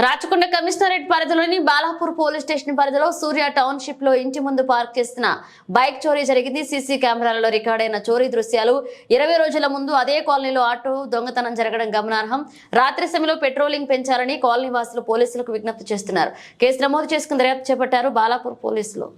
Rachakonda commissionerate పరిధిలోని Balapur police station పరిధిలో సూర్య టౌన్షిప్లో ఇంటి ముందు పార్క్ చేసిన బైక్ చోరీ జరిగింది. సీసీ కెమెరాలలో రికార్డైన చోరీ దృశ్యాలు ఇరవై రోజుల ముందు అదే కాలనీలో ఆటో దొంగతనం జరగడం గమనార్హం. రాత్రి సమయంలో పెట్రోలింగ్ పెంచాలని కాలనీ వాసులు పోలీసులకు విజ్ఞప్తి చేస్తున్నారు. కేసు నమోదు చేసుకుని దర్యాప్తు చేపట్టారు బాలాపూర్ పోలీసులు.